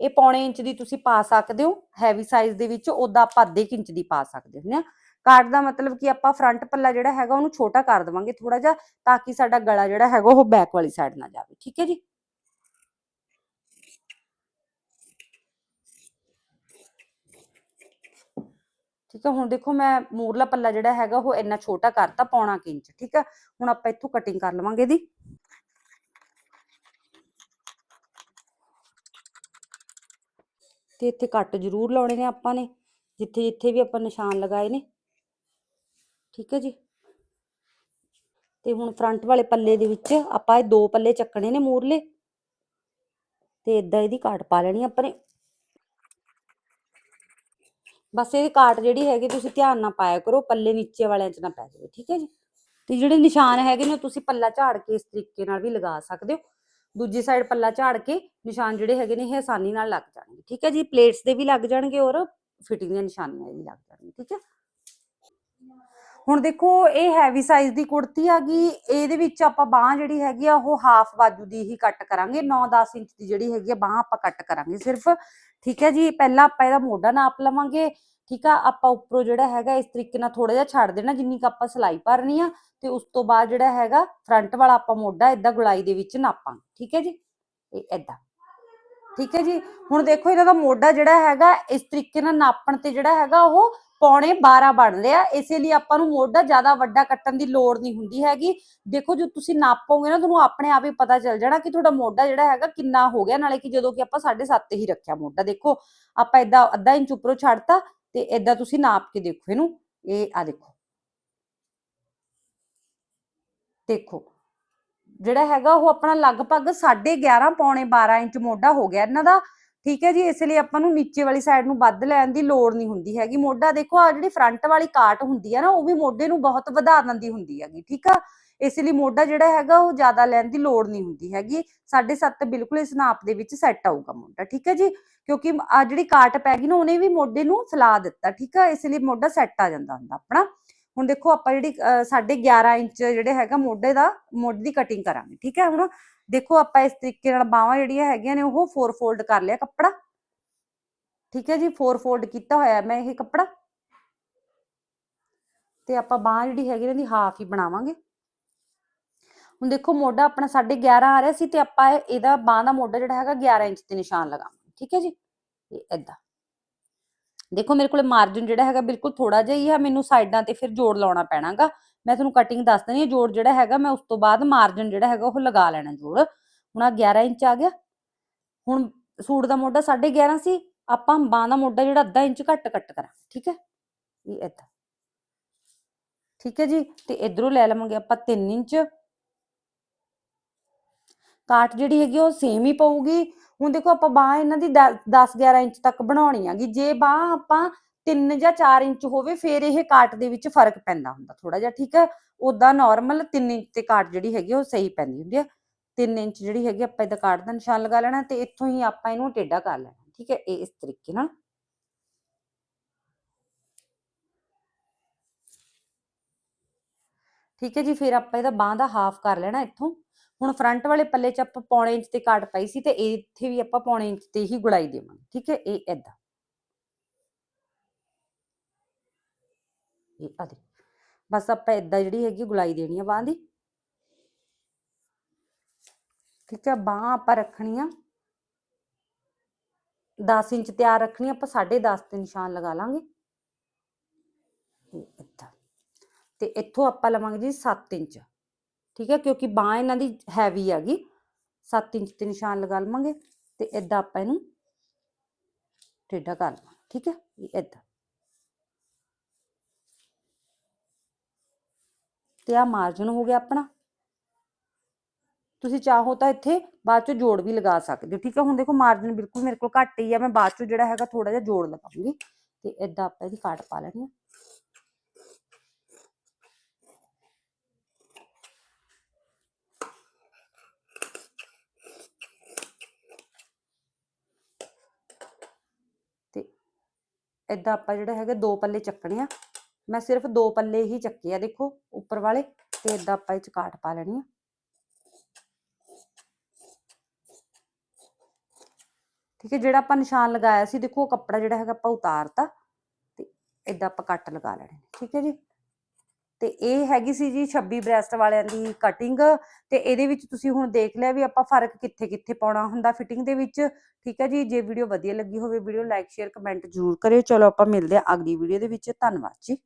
ਇਹ ਪੌਣੇ ਇੰਚ ਦੀ ਤੁਸੀਂ ਪਾ ਸਕਦੇ ਹੋ ਹੈਵੀ ਸਾਈਜ਼ ਦੇ ਵਿੱਚ ਉਹਦਾ ਆਪਾਂ ਅੱਧੇ ਇੰਚ ਦੀ ਪਾ ਸਕਦੇ ਹੁੰਦੇ ਆ ਕਾਟ ਦਾ ਮਤਲਬ ਕਿ ਆਪਾਂ ਫਰੰਟ ਪੱਲਾ ਜਿਹੜਾ ਹੈਗਾ ਉਹਨੂੰ ਛੋਟਾ ਕਰ ਦੇਵਾਂਗੇ ਥੋੜਾ ਜਿਹਾ, ਤਾਂ ਕਿ ਸਾਡਾ ਗਲਾ ਜਿਹੜਾ ਹੈਗਾ ਉਹ ਬੈਕ ਵਾਲੀ ਸਾਈਡ ਨਾ ਜਾਵੇ, ਠੀਕ ਹੈ ਜੀ? ਠੀਕ ਹੈ, ਹੁਣ ਦੇਖੋ ਮੈਂ ਮੂਰਲਾ ਪੱਲਾ ਜਿਹੜਾ ਹੈਗਾ ਉਹ ਇੰਨਾ ਛੋਟਾ ਕਰਤਾ ਪੌਣਾ ਕੁ ਇੰਚ, ਠੀਕ ਹੈ? ਹੁਣ ਆਪਾਂ ਇੱਥੋਂ ਕਟਿੰਗ ਕਰ ਲਵਾਂਗੇ ਇਹਦੀ। ਤੇ ਇੱਥੇ ਕੱਟ ਜ਼ਰੂਰ ਲਾਉਣੇ ਨੇ ਆਪਾਂ ਨੇ, ਜਿੱਥੇ ਜਿੱਥੇ ਵੀ ਆਪਾਂ ਨਿਸ਼ਾਨ ਲਗਾਏ ਨੇ। ਠੀਕ ਹੈ ਜੀ? ਤੇ ਹੁਣ ਫਰੰਟ ਵਾਲੇ ਪੱਲੇ ਦੇ ਵਿੱਚ ਆਪਾਂ ਇਹ ਦੋ ਪੱਲੇ ਚੱਕਣੇ ਨੇ ਮੂਰਲੇ। ਤੇ ਇਦਾਂ ਇਹਦੀ ਕਾਟ ਪਾ ਲੈਣੀ ਆਪਾਂ ਨੇ। ਬਸ ਇਹ ਕਾਟ ਜਿਹੜੀ ਹੈਗੀ ਤੁਸੀਂ ਧਿਆਨ ਨਾਲ ਪਾਇਆ ਕਰੋ, ਪੱਲੇ ਨੀਚੇ ਵਾਲਿਆਂ 'ਚ ਨਾ ਪੈ ਜਾਵੇ। ਠੀਕ ਹੈ ਜੀ? ਤੇ ਜਿਹੜੇ ਨਿਸ਼ਾਨ ਹੈਗੇ ਨੇ ਤੁਸੀਂ ਪੱਲਾ ਝਾੜ ਕੇ ਇਸ ਤਰੀਕੇ ਨਾਲ ਵੀ ਲਗਾ ਸਕਦੇ ਹੋ। ਦੂਜੀ ਸਾਈਡ ਪੱਲਾ ਝਾੜ ਕੇ ਨਿਸ਼ਾਨ ਜਿਹੜੇ ਹੈਗੇ ਨੇ, ਇਹ ਆਸਾਨੀ ਨਾਲ ਲੱਗ ਜਾਣਗੇ। ਠੀਕ ਹੈ ਜੀ? ਪਲੇਟਸ ਦੇ ਵੀ ਲੱਗ ਜਾਣਗੇ ਔਰ ਫਿਟਿੰਗ ਦੀਆਂ ਨਿਸ਼ਾਨੀਆਂ ਵੀ ਲੱਗ ਜਾਣਗੀਆਂ ਠੀਕ ਹੈ? ਹੁਣ ਦੇਖੋ, ਇਹ ਹੈਵੀ ਸਾਈਜ਼ ਦੀ ਕੁੜਤੀ ਹੈਗੀ ਇਹਦੇ ਵਿੱਚ ਆਪਾਂ ਬਾਹ ਜਿਹੜੀ ਹੈਗੀ ਆ, ਉਹ ਹਾਫ ਬਾਜੂ ਦੀ ਹੀ ਕੱਟ ਕਰਾਂਗੇ। 9-10 ਇੰਚ ਦੀ ਜਿਹੜੀ ਹੈਗੀ ਆ, ਬਾਹ ਆਪਾਂ ਕੱਟ ਕਰਾਂਗੇ ਸਿਰਫ। ਠੀਕ ਹੈ ਜੀ? ਪਹਿਲਾਂ ਆਪਾਂ ਇਹਦਾ ਮੋਢਾ ਨਾਪ ਲਵਾਂਗੇ। ਠੀਕ ਆ, ਆਪਾਂ ਉੱਪਰੋਂ ਜਿਹੜਾ ਹੈਗਾ ਇਸ ਤਰੀਕੇ ਨਾਲ ਥੋੜਾ ਜਿਹਾ ਛੱਡ ਦੇਣਾ, ਜਿੰਨੀ ਕ ਆਪਾਂ ਸਿਲਾਈ ਭਰਨੀ ਆ ਤੇ ਉਸ ਤੋਂ ਬਾਅਦ ਜਿਹੜਾ ਹੈਗਾ ਫਰੰਟ ਵਾਲਾ ਆਪਾਂ ਮੋਢਾ ਇਦਾਂ ਗੁਲਾਈ ਦੇ ਵਿੱਚ ਨਾਪਾਂਗੇ, ਠੀਕ ਹੈ ਜੀ? ਇਹ ਇਦਾਂ ਠੀਕ ਹੈ ਜੀ? ਹੁਣ ਦੇਖੋ ਇਹਨਾਂ ਦਾ ਮੋਢਾ ਜਿਹੜਾ ਹੈਗਾ, ਇਸ ਤਰੀਕੇ ਨਾਲ ਨਾਪਣ ਤੇ ਜਿਹੜਾ ਹੈਗਾ ਉਹ ਪੌਣੇ 12 ਬਣ ਰਿਹਾ। ਇਸੇ ਲਈ ਆਪਾਂ ਨੂੰ ਮੋਢਾ ਜ਼ਿਆਦਾ ਵੱਡਾ ਕੱਟਣ ਦੀ ਲੋੜ ਨਹੀਂ ਹੁੰਦੀ ਹੈਗੀ। ਦੇਖੋ ਜੋ ਤੁਸੀਂ ਨਾਪੋਗੇ ਨਾ, ਤੁਹਾਨੂੰ ਆਪਣੇ ਆਪ ਹੀ ਪਤਾ ਚੱਲ ਜਾਣਾ ਕਿ ਤੁਹਾਡਾ ਮੋਢਾ ਜਿਹੜਾ ਹੈਗਾ ਕਿੰਨਾ ਹੋ ਗਿਆ, ਨਾਲੇ ਕਿ ਜਦੋਂ ਕਿ ਆਪਾਂ 7.5 ਹੀ ਰੱਖਿਆ ਮੋਢਾ। ਦੇਖੋ, ਆਪਾਂ ਇਦਾਂ ਅੱਧਾ ਇੰਚ ਉੱਪਰੋਂ ਛੱਡਤਾ ਤੇ ਇਦਾਂ ਤੁਸੀਂ ਨਾਪ ਕੇ ਦੇਖੋ ਇਹਨੂੰ, ਇਹ ਆ ਦੇਖੋ। ਦੇਖੋ, ਜਿਹੜਾ ਹੈਗਾ ਉਹ ਆਪਣਾ ਲਗਭਗ 11.5 ਪੌਣੇ 12 ਇੰਚ ਮੋਢਾ ਹੋ ਗਿਆ ਇਹਨਾਂ ਦਾ, ਠੀਕ ਹੈ ਜੀ, ਇਸ ਲਈ ਆਪਾਂ ਨੂੰ ਨੀਚੇ ਵਾਲੀ ਸਾਈਡ ਨੂੰ ਵੱਧ ਲੈਣ ਦੀ ਲੋੜ ਨਹੀਂ ਹੁੰਦੀ ਹੈਗੀ। ਮੋਢਾ ਦੇਖੋ ਆ ਜਿਹੜੀ ਫਰੰਟ ਵਾਲੀ ਕਾਟ ਹੁੰਦੀ ਹੈ ਨਾ, ਉਹ ਵੀ ਮੋਢੇ ਨੂੰ ਬਹੁਤ ਵਧਾ ਦਿੰਦੀ ਹੁੰਦੀ ਹੈਗੀ, ਠੀਕ ਆ? ਇਸ ਲਈ ਮੋਢਾ ਜਿਹੜਾ ਹੈਗਾ ਉਹ ਜ਼ਿਆਦਾ ਲੈਣ ਦੀ ਲੋੜ ਨਹੀਂ ਹੁੰਦੀ ਹੈਗੀ। 7.5 ਬਿਲਕੁਲ ਇਸ ਨਾਪ ਦੇ ਵਿੱਚ ਸੈੱਟ ਆਊਗਾ ਮੋਢਾ, ਠੀਕ ਹੈ ਜੀ? ਕਿਉਂਕਿ ਆ ਜਿਹੜੀ ਕਾਟ ਪੈ ਗਈ ਨਾ, ਉਹਨੇ ਵੀ ਮੋਢੇ ਨੂੰ ਫੈਲਾ ਦਿੱਤਾ, ਠੀਕ ਆ? ਇਸ ਲਈ ਮੋਢਾ ਸੈੱਟ ਆ ਜਾਂਦਾ ਹੁੰਦਾ ਆਪਣਾ। ਹੁਣ ਦੇਖੋ ਆਪਾਂ ਜਿਹੜੀ 11.5 ਇੰਚ ਜਿਹੜੇ ਹੈਗਾ ਮੋਢੇ ਦਾ, ਮੋਢੇ ਦੀ ਕਟਿੰਗ ਕਰਾਂਗੇ, ਠੀਕ ਹੈ? ਹੁਣ ਦੇਖੋ ਆਪਾਂ ਇਸ ਤਰੀਕੇ ਨਾਲ ਬਾਹਾਂ ਜਿਹੜੀਆਂ ਹੈਗੀਆਂ ਨੇ, ਉਹ ਫੋਰ ਫੋਲਡ ਕਰ ਲਿਆ ਕੱਪੜਾ। ਠੀਕ ਹੈ ਜੀ? ਫੋਰ ਫੋਲਡ ਕੀਤਾ ਹੋਇਆ ਮੈਂ ਇਹ ਕੱਪੜਾ। ਤੇ ਆਪਾਂ ਬਾਹ ਜਿਹੜੀ ਹੈਗੀ ਇਹਦੀ ਹਾਫ ਹੀ ਬਣਾਵਾਂਗੇ। ਹੁਣ ਦੇਖੋ ਮੋਢਾ ਆਪਣਾ 11.5 ਆ ਰਿਹਾ ਸੀ ਤੇ ਆਪਾਂ ਇਹਦਾ ਬਾਹ ਦਾ ਮੋਢਾ ਜਿਹੜਾ ਹੈਗਾ 11 ਇੰਚ ਤੇ ਨਿਸ਼ਾਨ ਲਗਾਵਾਂਗੇ, ਠੀਕ ਹੈ ਜੀ? ਇਹ ਏਦਾਂ। ਦੇਖੋ ਮੇਰੇ ਕੋਲ ਮਾਰਜਨ ਜਿਹੜਾ ਹੈਗਾ ਬਿਲਕੁਲ ਥੋੜਾ ਜਿਹਾ ਹੀ ਆ, ਮੈਨੂੰ ਸਾਈਡਾਂ ਤੇ ਫਿਰ ਜੋੜ ਲਾਉਣਾ ਪੈਣਾਗਾ। ਮੈਂ ਤੁਹਾਨੂੰ ਕਟਿੰਗ ਦੱਸ ਦਿੰਦੀ ਹਾਂ, ਜੋੜ ਜਿਹੜਾ ਹੈਗਾ ਮੈਂ ਉਸ ਤੋਂ ਬਾਅਦ ਮਾਰਜਨ ਜਿਹੜਾ ਹੈਗਾ ਉਹ ਲਗਾ ਲੈਣਾ ਜੋੜ। ਹੁਣ ਆ 11 ਇੰਚ ਆ ਗਿਆ। ਹੁਣ ਸੂਟ ਦਾ ਮੋਢਾ 11.5 ਸੀ, ਆਪਾਂ ਬਾਹ ਦਾ ਮੋਢਾ ਜਿਹੜਾ ਅੱਧਾ ਇੰਚ ਘੱਟ ਕੱਟ ਕਰਾਂ, ਠੀਕ ਹੈ? ਇਹ ਏਦਾਂ। ਠੀਕ ਹੈ ਜੀ? ਤੇ ਇਧਰੋਂ ਲੈ ਲਵਾਂਗੇ ਆਪਾਂ 3 ਇੰਚ। ਕਾਟ ਜਿਹੜੀ ਹੈਗੀ ਉਹ ਸੇਮ ਹੀ ਪਊਗੀ। ਹੁਣ ਦੇਖੋ, ਆਪਾਂ ਬਾਹ ਇਹਨਾਂ ਦੀ 10 11 ਇੰਚ ਤੱਕ ਬਣਾਉਣੀ ਹੈਗੀ। ਜੇ ਬਾਹ ਆਪਾਂ 3 ਜਾਂ 4 ਇੰਚ ਹੋਵੇ, ਫਿਰ ਇਹ ਕਾਟ ਦੇ ਵਿੱਚ ਫ਼ਰਕ ਪੈਂਦਾ ਹੁੰਦਾ ਥੋੜਾ ਜਿਹਾ, ਠੀਕ ਹੈ ਉਦਾਂ ਨਾਰਮਲ 3 ਇੰਚ ਤੇ ਕਾਟ ਜਿਹੜੀ ਹੈਗੀ ਉਹ ਸਹੀ ਪੈਂਦੀ ਹੁੰਦੀ ਹੈ 3 ਇੰਚ ਜਿਹੜੀ ਹੈਗੀ ਆਪਾਂ ਇਹਦਾ ਕਾਟ ਦਾ ਨਿਸ਼ਾਨ ਲਗਾ ਲੈਣਾ ਤੇ ਇੱਥੋਂ ਹੀ ਆਪਾਂ ਇਹਨੂੰ ਟੇਢਾ ਕਰ ਲੈਣਾ, ਠੀਕ ਹੈ ਇਹ ਇਸ ਤਰੀਕੇ ਨਾਲ। ਠੀਕ ਹੈ ਜੀ, ਫਿਰ ਆਪਾਂ ਇਹਦਾ ਬਾਹ ਦਾ ਹਾਫ ਕਰ ਲੈਣਾ ਇੱਥੋਂ। ਹੁਣ ਫਰੰਟ ਵਾਲੇ ਪੱਲੇ 'ਚ ਆਪਾਂ ਪੌਣੇ ਇੰਚ ਤੇ ਕਾਟ ਪਾਈ ਸੀ ਤੇ ਇੱਥੇ ਵੀ ਆਪਾਂ ਪੌਣੇ ਇੰਚ ਤੇ ਹੀ ਗੁਲਾਈ ਦੇਵਾਂਗੇ ਠੀਕ ਹੈ? ਇਹ ਏਦਾਂ। ਇਹ ਆ ਦੇ ਬਸ ਆਪਾਂ ਏਦਾਂ ਜਿਹੜੀ ਹੈਗੀ ਗੁਲਾਈ ਦੇਣੀ ਆ ਬਾਹ ਦੀ। ਠੀਕ ਹੈ ਬਾਹ ਆਪਾਂ ਰੱਖਣੀ ਆ। 10 ਇੰਚ ਤਿਆਰ ਰੱਖਣੀ ਆ, ਆਪਾਂ 10.5 ਤੇ ਨਿਸ਼ਾਨ ਲਗਾ ਲਾਂਗੇ। ਇਹ ਏਦਾਂ। ਤੇ ਇੱਥੋਂ ਆਪਾਂ ਲਵਾਂਗੇ ਜੀ 7 ਇੰਚ। ਠੀਕ ਹੈ, ਕਿਉਂਕਿ ਬਾਹ ਇਹਨਾਂ ਦੀ ਹੈਵੀ ਹੈਗੀ 7 ਇੰਚ ਤੇ ਨਿਸ਼ਾਨ ਲਗਾ ਲਵਾਂਗੇ ਤੇ ਏਦਾਂ ਆਪਾਂ ਇਹਨੂੰ ਟੇਢਾ ਕਰ ਲਵਾਂਗੇ, ਠੀਕ ਹੈ ਇਹ ਤੇ ਆ ਮਾਰਜਨ ਹੋ ਗਿਆ ਆਪਣਾ। ਤੁਸੀਂ ਚਾਹੋ ਤਾਂ ਇੱਥੇ ਬਾਅਦ ਚੋਂ ਜੋੜ ਵੀ ਲਗਾ ਸਕਦੇ ਹੋ, ਠੀਕ ਹੈ, ਹੁਣ ਦੇਖੋ ਮਾਰਜਨ ਬਿਲਕੁਲ ਮੇਰੇ ਕੋਲ ਘੱਟ ਹੀ ਆ, ਮੈਂ ਬਾਅਦ ਚੋਂ ਜਿਹੜਾ ਹੈਗਾ ਥੋੜਾ ਜਿਹਾ ਜੋੜ ਲਗਾਉਂਗੀ ਤੇ ਏਦਾਂ ਆਪਾਂ ਇਹਦੀ ਕਾਟ ਪਾ ਲੈਣੀ ਆ। ਏਦਾਂ ਆਪਾਂ ਜਿਹੜਾ ਹੈਗਾ ਦੋ ਪੱਲੇ ਚੱਕਣੇ ਆ। ਮੈਂ ਸਿਰਫ ਦੋ ਪੱਲੇ ਹੀ ਚੱਕੇ ਆ ਦੇਖੋ ਉੱਪਰ ਵਾਲੇ ਤੇ ਏਦਾਂ ਆਪਾਂ ਇਹ ਚ ਕਾਟ ਪਾ ਲੈਣੀ ਆ। ਠੀਕ ਹੈ, ਜਿਹੜਾ ਆਪਾਂ ਨਿਸ਼ਾਨ ਲਗਾਇਆ ਸੀ ਦੇਖੋ ਉਹ ਕੱਪੜਾ ਜਿਹੜਾ ਹੈਗਾ ਆਪਾਂ ਉਤਾਰਤਾ ਤੇ ਏਦਾਂ ਆਪਾਂ ਕੱਟ ਲਗਾ ਲੈਣੇ। ਨੇ ਠੀਕ ਹੈ ਜੀ? ਤੇ ਇਹ ਹੈਗੀ ਸੀ ਜੀ 26 ਬ੍ਰੈਸਟ ਵਾਲਿਆਂ ਦੀ ਕਟਿੰਗ ਤੇ ਇਹਦੇ ਵਿੱਚ ਤੁਸੀਂ ਹੁਣ ਦੇਖ ਲਿਆ ਵੀ ਆਪਾਂ ਫ਼ਰਕ ਕਿੱਥੇ ਕਿੱਥੇ ਪਾਉਣਾ ਹੁੰਦਾ ਫਿਟਿੰਗ ਦੇ ਵਿੱਚ। ਠੀਕ ਹੈ ਜੀ, ਜੇ ਵੀਡੀਓ ਵਧੀਆ ਲੱਗੀ ਹੋਵੇ ਵੀਡੀਓ ਲਾਈਕ ਸ਼ੇਅਰ ਕਮੈਂਟ ਜ਼ਰੂਰ ਕਰਿਓ। ਚਲੋ ਆਪਾਂ ਮਿਲਦੇ ਹਾਂ ਅਗਲੀ ਵੀਡੀਓ ਦੇ ਵਿੱਚ। ਧੰਨਵਾਦ ਜੀ।